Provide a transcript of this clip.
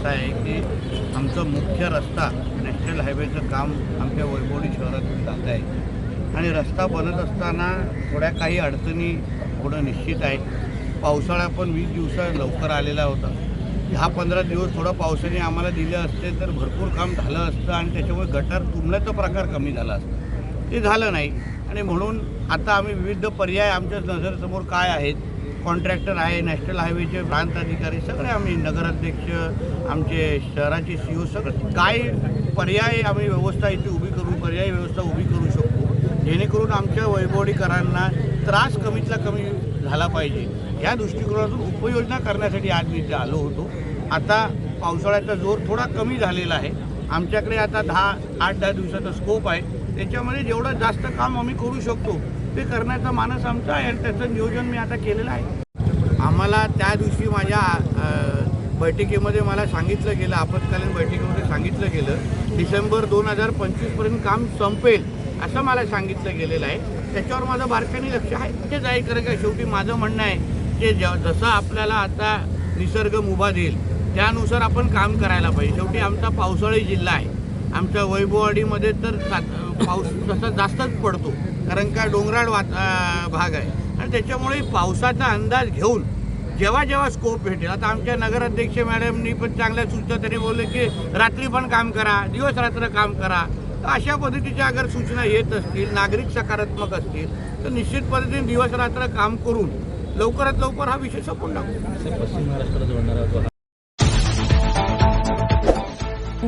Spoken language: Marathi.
असा आहे की आमचं मुख्य रस्ता नॅशनल हायवेचं काम आमच्या वैभवडी शहरातून जात आहे. आणि रस्ता बनत असताना थोड्या काही अडचणी थोडं निश्चित आहे. पावसाळा पण वीस दिवसा लवकर आलेला होता. हा पंधरा दिवस थोडं पावसाने आम्हाला दिले असते तर भरपूर काम झालं असतं आणि त्याच्यामुळे गटार तुंबण्याचा प्रकार कमी झाला असता. ते झालं नाही. आणि म्हणून आता आम्ही विविध पर्याय आमच्या नजरेसमोर काय आहेत कॉन्ट्रॅक्टर आहे नॅशनल हायवेचे प्रांत अधिकारी सगळे आम्ही नगराध्यक्ष आमचे शहराचे सी ओ सगळे. काय पर्याय आम्ही व्यवस्था इथे उभी करू पर्यायी व्यवस्था उभी करू शकतो जेणेकरून आमच्या वैभवडीकरांना त्रास कमीतला कमी झाला पाहिजे. या दृष्टिकोनातून उपाययोजना करण्यासाठी आज मी इथे आलो होतो. आता पावसाळ्याचा जोर थोडा कमी झालेला आहे. आमच्याकडे आता दहा आठ दहा दिवसाचा स्कोप आहे. त्याच्यामध्ये जेवढं जास्त काम आम्ही करू शकतो ते करण्याचा मानस आमचा आहे आणि त्याचं नियोजन मी आता केलेलं आहे. आम्हाला त्या दिवशी माझ्या बैठकीमध्ये मला सांगितलं गेलं आपत्कालीन बैठकीमध्ये सांगितलं गेलं डिसेंबर दोन हजार पंचवीसपर्यंत काम संपेल असं मला सांगितलं गेलेलं आहे. त्याच्यावर माझं बारकाने लक्ष आहे. तेच आहे खरं का शेवटी माझं म्हणणं आहे की ज जसं आपल्याला आता निसर्ग मुभा देईल त्यानुसार आपण काम करायला पाहिजे. शेवटी आमचा पावसाळी जिल्हा आहे. आमच्या वैभववाडीमध्ये तर पाऊस तसा जास्तच पडतो. कारण का डोंगराळ वात भाग आहे. आणि त्याच्यामुळे पावसाचा अंदाज घेऊन जेव्हा जेव्हा स्कोप भेटेल. आता आमच्या नगराध्यक्ष मॅडमनी पण चांगल्या सूचना त्यांनी बोलले की रात्री पण काम करा दिवस रात्र काम करा. तर अशा पद्धतीच्या अगर सूचना येत असतील नागरिक सकारात्मक असतील तर निश्चित पद्धतीने दिवस रात्र काम करून लवकरात लवकर हा विषय संपून टाकू. पश्चिम महाराष्ट्राला